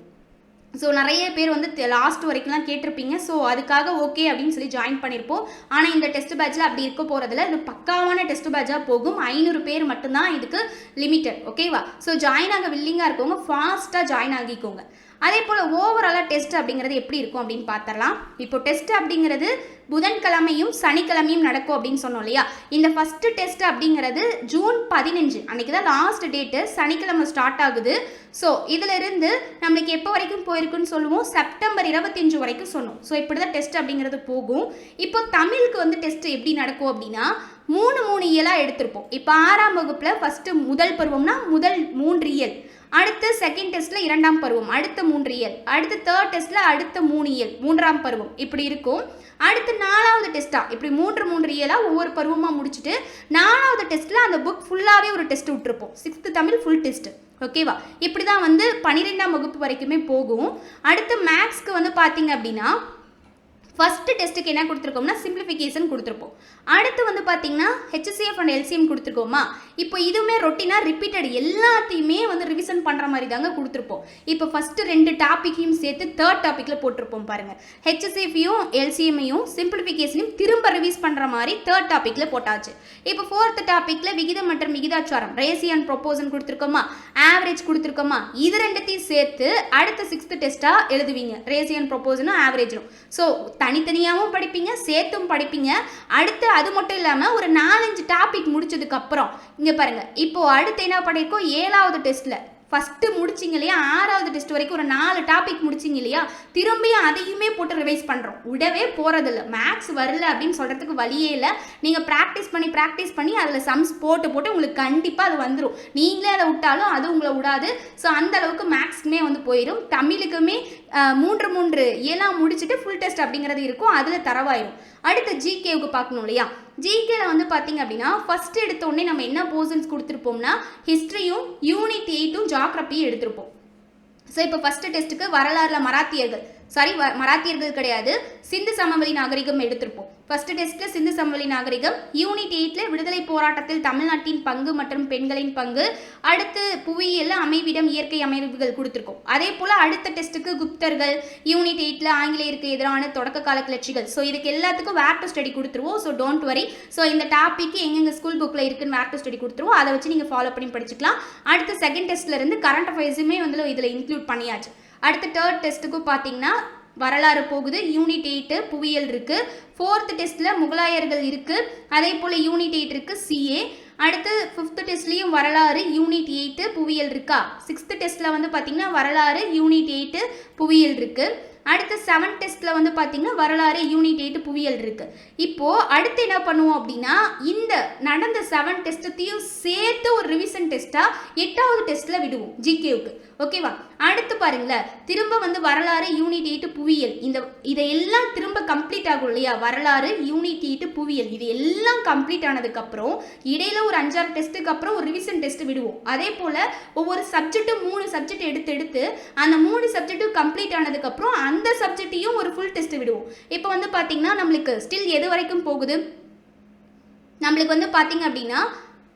ஸோ நிறைய பேர் வந்து லாஸ்ட் வரைக்கும்லாம் கேட்டிருப்பீங்க. ஸோ அதுக்காக ஓகே அப்படின்னு சொல்லி ஜாயின் பண்ணியிருப்போம் ஆனால் இந்த டெஸ்ட் பேட்சில் அப்படி இருக்க போகிறதுல இது பக்காவான டெஸ்ட் பேட்சாக போகும். ஐநூறு பேர் மட்டும்தான் இதுக்கு லிமிட்டட் ஓகேவா ஸோ ஜாயின் ஆக வில்லிங்காக இருக்கவங்க ஃபாஸ்ட்டாக ஜாயின் ஆகிக்கோங்க. அதே போல் ஓவராலாக டெஸ்ட் அப்படிங்கிறது எப்படி இருக்கும் அப்படின்னு பார்த்தரலாம் இப்போ டெஸ்ட் அப்படிங்கிறது புதன்கிழமையும் சனிக்கிழமையும் நடக்கும் அப்படின்னு சொன்னோம் இல்லையா? இந்த ஃபஸ்ட்டு டெஸ்ட் அப்படிங்கிறது ஜூன் பதினஞ்சு. அன்றைக்கி தான் லாஸ்ட் டேட்டு சனிக்கிழமை ஸ்டார்ட் ஆகுது. ஸோ இதிலிருந்து நம்மளுக்கு எப்போ வரைக்கும் போயிருக்குன்னு சொல்லுவோம்? செப்டம்பர் இருபத்தஞ்சு வரைக்கும் சொன்னோம். ஸோ இப்படி தான் டெஸ்ட் அப்படிங்கிறது போகும். இப்போ தமிழுக்கு வந்து டெஸ்ட் எப்படி நடக்கும் அப்படின்னா மூணு மூணு இயலாக எடுத்திருப்போம். இப்போ ஆறாம் வகுப்பில் ஃபஸ்ட்டு முதல் பருவம்னா முதல் மூன்று இயல். அடுத்து செகண்ட் டெஸ்ட்டில் இரண்டாம் பருவம் அடுத்த மூன்று இயல் அடுத்து தேர்ட் டெஸ்ட்டில் அடுத்த மூணு இயல் மூன்றாம் பருவம். இப்படி இருக்கும். அடுத்து நாலாவது டெஸ்ட்டாக இப்படி மூன்று மூன்று இயலாக ஒவ்வொரு பருவமாக முடிச்சுட்டு நாலாவது டெஸ்ட்டில் அந்த புக் ஃபுல்லாகவே ஒரு டெஸ்ட் விட்டுருப்போம். சிக்ஸ்த்து தமிழ் ஃபுல் டெஸ்ட்டு ஓகேவா இப்படி தான் வந்து பன்னிரெண்டாம் வகுப்பு வரைக்குமே போகும். அடுத்து மேக்ஸ்க்கு வந்து பார்த்தீங்க அப்படின்னா ஃபஸ்ட்டு டெஸ்ட்டுக்கு என்ன கொடுத்துருக்கோம்னா சிம்பிளிஃபிகேஷன் கொடுத்துருப்போம். அடுத்து வந்து பார்த்தீங்கன்னா ஹெச்சிஎஃப் அண்ட் எல்சிஎம் கொடுத்துருக்கோமா? இப்போ இதுவுமே ரொட்டினா ரிப்பீட்டட் எல்லாத்தையுமே வந்து ரிவிஷன் பண்ணுற மாதிரி தாங்க கொடுத்துருப்போம். இப்போ ஃபஸ்ட்டு ரெண்டு டாப்பிக்கையும் சேர்த்து தேர்ட் டாப்பிக்கில் போட்டிருப்போம் பாருங்கள் ஹெச்சிஎஃப்ையும் எல்சிஎம்மையும் சிம்பிளிஃபிகேஷனையும் திரும்ப ரிவீஸ் பண்ணுற மாதிரி தேர்ட் டாப்பிக்கில் போட்டாச்சு. இப்போ ஃபோர்த் டாப்பிக்கில் விகிதம் மற்றும் விகிதாச்சாரம் ரேசி அண்ட் ப்ரொப்போசன் கொடுத்துருக்கோமா? ஆவரேஜ் கொடுத்துருக்கோமா? இது ரெண்டுத்தையும் சேர்த்து அடுத்த சிக்ஸ்த்து டெஸ்ட்டாக எழுதுவீங்க. ரேசி அண்ட் ப்ரொப்போசனும் ஆவரேஜும் ஸோ தனித்தனியாகவும் படிப்பீங்க சேர்த்தும் படிப்பீங்க. அடுத்து அது மட்டும் இல்லாமல் ஒரு நாலஞ்சு டாபிக் முடிச்சதுக்கப்புறம் இங்கே பாருங்கள் இப்போது அடுத்து என்ன பண்ணியிருக்கோம் ஏழாவது டெஸ்ட்டில் ஃபஸ்ட்டு முடிச்சிங்க இல்லையா? ஆறாவது டெஸ்ட் வரைக்கும் ஒரு நாலு டாபிக் முடிச்சிங்க இல்லையா? திரும்பியும் அதையுமே போட்டு ரிவைஸ் பண்ணுறோம் விடவே போகிறதில்ல மேக்ஸ் வரல அப்படின்னு சொல்கிறதுக்கு வழியே இல்லை. நீங்கள் ப்ராக்டிஸ் பண்ணி ப்ராக்டிஸ் பண்ணி அதில் சம்ஸ் போட்டு போட்டு உங்களுக்கு கண்டிப்பாக அது வந்துடும் நீங்களே அதை விட்டாலும் அது உங்களை விடாது. ஸோ அந்த அளவுக்கு மேக்ஸ்க்குமே வந்து போயிடும் தமிழுக்குமே மூன்று மூன்று ஏழாம் முடிச்சுட்டு ஃபுல் டெஸ்ட் அப்படிங்கிறது இருக்கும். அதில் தரவாயிடும் அடுத்து ஜிகேவுக்கு பார்க்கணும் இல்லையா? ஜிகேல வந்து பார்த்தீங்க அப்படின்னா ஃபர்ஸ்ட் எடுத்தோடனே நம்ம என்ன போர்ஷன்ஸ் கொடுத்துருப்போம்னா ஹிஸ்ட்ரியும் யூனிட் எயிட்டும் ஜாக்ரபியும் எடுத்திருப்போம். ஸோ இப்போ ஃபஸ்ட்டு டெஸ்ட்டுக்கு வரலாறுல மராத்தியர்கள். சாரி மராத்தியர்கள் கிடையாது. சிந்து சமவெளி நாகரிகம் எடுத்திருப்போம். ஃபர்ஸ்ட் டெஸ்ட்டில் சிந்து சமவெளி நாகரிகம் யூனிட் எயிட்டில் விடுதலை போராட்டத்தில் தமிழ்நாட்டின் பங்கு மற்றும் பெண்களின் பங்கு அடுத்து புவியியல் அமைவிடம் இயற்கை அமைவுகள் கொடுத்துருக்கோம். அதே போல் அடுத்த டெஸ்ட்டுக்கு குப்தர்கள் யூனிட் எயிட்டில் ஆங்கிலேயருக்கு எதிரான தொடக்க கால கிளர்ச்சிகள். ஸோ இதுக்கு எல்லாத்துக்கும் வேர் டு ஸ்டடி கொடுத்துருவோம். ஸோ டோன்ட் வரி ஸோ இந்த டாபிக் எங்கெங்க ஸ்கூல் புக்கில் இருக்குன்னு வேர் டு ஸ்டடி கொடுத்துருவோம். அதை வச்சு நீங்கள் ஃபாலோ பண்ணி படிச்சுக்கலாம். அடுத்து செகண்ட் டெஸ்ட்ல இருந்து கரண்ட் அஃபேர்ஸுமே வந்து இதில் இன்க்ளூட் பண்ணியாச்சு. அடுத்து தேர்ட் டெஸ்ட்டுக்கும் பார்த்தீங்கன்னா வரலாறு போகுது. யூனிட் எயிட்டு புவியியல் இருக்குது ஃபோர்த் டெஸ்ட்டில் முகலாயர்கள் இருக்குது அதே போல் யூனிட் எயிட் இருக்குது சிஏ அடுத்து ஃபிஃப்த்து டெஸ்ட்லேயும் வரலாறு யூனிட் எயிட்டு புவியியல் இருக்கா? சிக்ஸ்த்து டெஸ்ட்டில் வந்து பார்த்தீங்கன்னா வரலாறு யூனிட் எயிட்டு புவியியல் இருக்குது அடுத்து செவன்த் டெஸ்ட்டில் வந்து பார்த்திங்கன்னா வரலாறு யூனிட் எயிட்டு புவியியல் இருக்குது இப்போது அடுத்து என்ன பண்ணுவோம் அப்படின்னா இந்த நடந்த செவன் டெஸ்ட்டத்தையும் சேர்த்து ஒரு ரிவிஷன் டெஸ்ட்டாக எட்டாவது டெஸ்ட்டில் விடுவோம். ஜிகேவுக்கு ஓகேவா? அடுத்து பாருங்களேன். திரும்ப வந்து வரலாறு யூனிட் எயிட்டு புவியியல். இந்த இதையெல்லாம் திரும்ப கம்ப்ளீட் ஆகும் இல்லையா? வரலாறு யூனிட் எயிட்டு புவியியல். இது எல்லாம் கம்ப்ளீட் ஆனதுக்கப்புறம் இடையில ஒரு அஞ்சாறு டெஸ்ட்டுக்கு அப்புறம் ஒரு ரிவிஷன் டெஸ்ட் விடுவோம். அதே போல் ஒவ்வொரு சப்ஜெக்ட்டும் மூணு சப்ஜெக்ட் எடுத்து எடுத்து அந்த மூணு சப்ஜெக்ட்டும் கம்ப்ளீட் ஆனதுக்கப்புறம் அந்த சப்ஜெக்ட்டையும் ஒரு ஃபுல் டெஸ்ட் விடுவோம். இப்போ வந்து பார்த்தீங்கன்னா நம்மளுக்கு ஸ்டில் எது வரைக்கும் போகுது? நம்மளுக்கு வந்து பார்த்தீங்க அப்படின்னா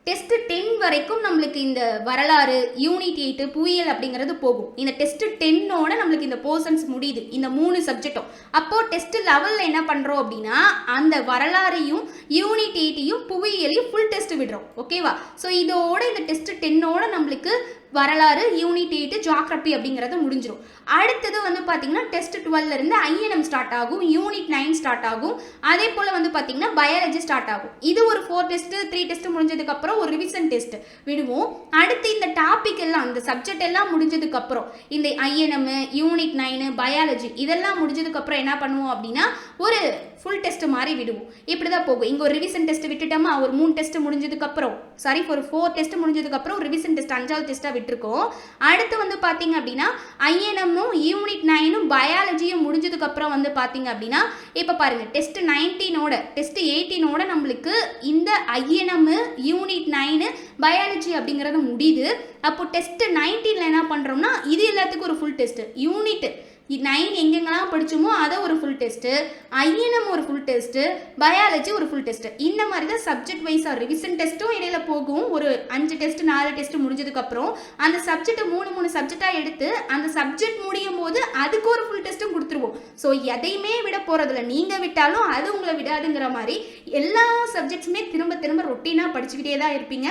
டெஸ்ட் டென் வரைக்கும் நம்மளுக்கு இந்த வரலாறு யூனிட் எயிட்டு புவியியல் அப்படிங்கிறது போகும். இந்த டெஸ்ட் டென்னோட நம்மளுக்கு இந்த போர்ஷன்ஸ் முடியுது. இந்த மூணு சப்ஜெக்டும் அப்போ டெஸ்ட் லெவலில் என்ன பண்ணுறோம் அப்படின்னா அந்த வரலாறையும் யூனிட் எயிட்டையும் புவியியலையும் ஃபுல் டெஸ்ட் விடுறோம். ஓகேவா ஸோ இதோட இந்த டெஸ்ட் டென்னோட நம்மளுக்கு வரலாறு யூனிட் எயிட்டு ஜாக்ரபி அப்படிங்கிறது முடிஞ்சிடும் அடுத்தது வந்து பார்த்தீங்கன்னா டெஸ்ட் டுவெல்ல இருந்து ஐஎன்எம் ஸ்டார்ட் ஆகும் யூனிட் நைன் ஸ்டார்ட் ஆகும். அதே போல் வந்து பார்த்தீங்கன்னா பயாலஜி ஸ்டார்ட் ஆகும். இது ஒரு ஃபோர் டெஸ்ட்டு த்ரீ டெஸ்ட் முடிஞ்சதுக்கப்புறம் ஒரு ரிவிஷன் டெஸ்ட் விடுவோம். அடுத்து இந்த டாபிக் எல்லாம் இந்த சப்ஜெக்ட் எல்லாம் முடிஞ்சதுக்கப்புறம் இந்த ஐஎன்எம் யூனிட் நைனு பயாலஜி இதெல்லாம் முடிஞ்சதுக்கப்புறம் என்ன பண்ணுவோம் அப்படின்னா ஒரு ஃபுல் டெஸ்ட் மாதிரி விடுவோம். இப்படி தான் போகும். இங்கே ஒரு ரிவிஷன் டெஸ்ட் விட்டுட்டோமா ஒரு மூணு டெஸ்ட் முடிஞ்சதுக்கப்புறம். சாரி ஒரு ஃபோர் டெஸ்ட் முடிஞ்சதுக்கப்புறம் ரிவிஷன் டெஸ்ட் அஞ்சாவது டெஸ்ட்டாக விட்டுருக்கோம். அடுத்து வந்து பார்த்தீங்க அப்படின்னா ஐஎன்எம்மும் யூனிட் நைனும் பயாலஜியும் முடிஞ்சதுக்கப்புறம் வந்து பார்த்தீங்க அப்படின்னா இப்போ பாருங்கள் டெஸ்ட் நைன்டீனோட டெஸ்ட் எயிட்டீனோட நம்மளுக்கு இந்த ஐஎன்எம் யூனிட் நைனு பயாலஜி அப்படிங்கிறது முடியுது. அப்போ டெஸ்ட் நைன்டீனில் என்ன பண்ணுறோம்னா இது எல்லாத்துக்கும் ஒரு ஃபுல் டெஸ்ட் யூனிட் நைன் எங்கெங்கெல்லாம் படித்தோமோ அதை ஒரு ஃபுல் டெஸ்ட்டு ஐஎன்எம் ஒரு ஃபுல் டெஸ்ட்டு பயாலஜி ஒரு ஃபுல் டெஸ்ட்டு இந்த மாதிரி தான் சப்ஜெக்ட் வைஸாக ரிவிஷன் டெஸ்ட்டும் இடையில போகும் ஒரு அஞ்சு டெஸ்ட்டு நாலு டெஸ்ட்டு முடிஞ்சதுக்கப்புறம் அந்த சப்ஜெக்ட்டு மூணு மூணு சப்ஜெக்டாக எடுத்து அந்த சப்ஜெக்ட் முடியும் போது அதுக்கு ஒரு ஃபுல் டெஸ்ட்டும் கொடுத்துருவோம். ஸோ எதையுமே விட போகிறதில்ல நீங்கள் விட்டாலும் அது உங்களை விடாதுங்கிற மாதிரி எல்லா சப்ஜெக்ட்ஸுமே திரும்ப திரும்ப ரொட்டீனாக படிச்சுக்கிட்டே தான் இருப்பீங்க.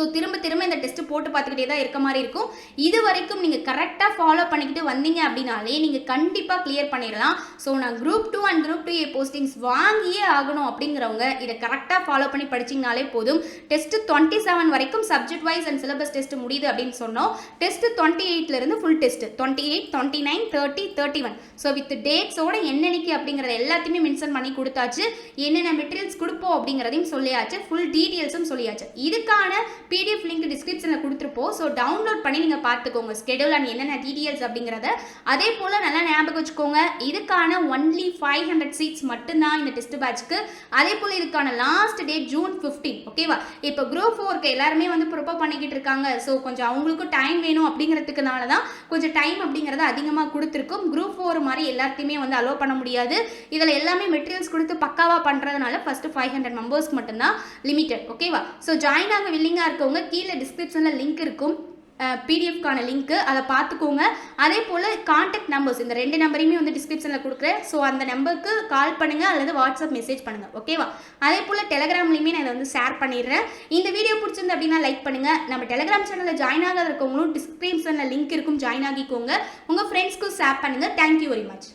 ஸோ திரும்ப திரும்ப இந்த டெஸ்ட்டு போட்டு பார்த்துக்கிட்டே தான் இருக்க மாதிரி இருக்கும். இது வரைக்கும் நீங்கள் கரெக்டாக ஃபாலோ பண்ணிக்கிட்டு வந்தீங்க அப்படின்னாலே நீங்கள் கண்டிப்பாக கிளியர் பண்ணிடலாம். ஸோ நான் group two and group two A postings வாங்கியே ஆகணும் அப்படிங்கிறவங்க இதை கரெக்டாக ஃபாலோ பண்ணி படிச்சிங்கனாலே போதும். டெஸ்ட் டுவெண்ட்டி செவன் வரைக்கும் subject wise and syllabus test முடியுது அப்படின்னு சொன்னோம். Test twenty எயிட்லேருந்து full test twenty eight twenty nine thirty thirty one so with டேட்ஸோட என்னன்னைக்கு அப்படிங்கிறத எல்லாத்தையுமே மென்ஷன் பண்ணி கொடுத்தாச்சு. என்னென்ன மெட்டீரியல்ஸ் கொடுப்போம் அப்படிங்கிறதையும் சொல்லியாச்சு. ஃபுல் டீட்டெயில்ஸும் சொல்லியாச்சு. இதுக்கான பிடிஎஃப் லிங்க் டிஸ்கிரிப்ஷனில் கொடுத்துருப்போம். ஸோ டவுன்லோட் பண்ணி நீங்கள் பார்த்துக்கோங்க. ஸ்கெடியூல் அண்ட் என்னென்ன டீட்டெயில்ஸ் அப்படிங்கிறத. அதே போல் நல்லா ஞாபகம் வச்சுக்கோங்க. இதுக்கான ஒன்லி ஃபைவ் ஹண்ட்ரட் சீட்ஸ் மட்டும்தான் இந்த டெஸ்ட் பேட்ச்க்கு அதே போல் இதுக்கான லாஸ்ட் டேட் ஜூன் ஃபிஃப்டீன் ஓகேவா இப்போ குரூப் ஃபோருக்கு எல்லாருமே வந்து ப்ரிப்பேர் பண்ணிக்கிட்டு இருக்காங்க. ஸோ கொஞ்சம் அவங்களுக்கும் டைம் வேணும் அப்படிங்கிறதுக்குனால தான் கொஞ்சம் டைம் அப்படிங்கிறத அதிகமாக கொடுத்துருக்கும். குரூப் ஃபோர் மாதிரி எல்லாத்தையுமே வந்து அலோவ் பண்ண முடியாது. இதில் எல்லாமே மெட்டீரியல்ஸ் கொடுத்து பக்காவாக பண்ணுறதுனால ஃபஸ்ட்டு ஃபைவ் ஹண்ட்ரட் மெம்பர்ஸ்க்கு மட்டும்தான் லிமிட்டட் ஓகேவா ஸோ ஜாயின் ஆக வில்லிங்காக இருக்கவங்க கீழே டிஸ்கிரிப்ஷனில் லிங்க் இருக்கும். பிடிஎஃப்கான லிங்க்கு அதை பார்த்துக்கோங்க. அதே போல் காண்டாக்ட் நம்பர்ஸ் இந்த ரெண்டு நம்பரையுமே வந்து டிஸ்கிரிப்ஷனில் கொடுக்குறேன். ஸோ அந்த நம்பருக்கு கால் பண்ணுங்கள் அல்லது வாட்ஸ்அப் மெசேஜ் பண்ணுங்கள் ஓகேவா அதே போல் டெலகிராம்லேயுமே நான் இதை வந்து ஷேர் பண்ணிடுறேன். இந்த வீடியோ பிடிச்சிருந்து அப்படின்னா லைக் பண்ணுங்கள் நம்ம டெலகிராம் சேனலில் ஜாயின் ஆகாத இருக்கவங்களும் டிஸ்கிரிப்ஷனில் லிங்க் இருக்கும். ஜாயின் ஆகிக்கோங்க. உங்கள் ஃப்ரெண்ட்ஸ்க்கும் ஷேர் பண்ணுங்கள் தேங்க்யூ வெரி மச்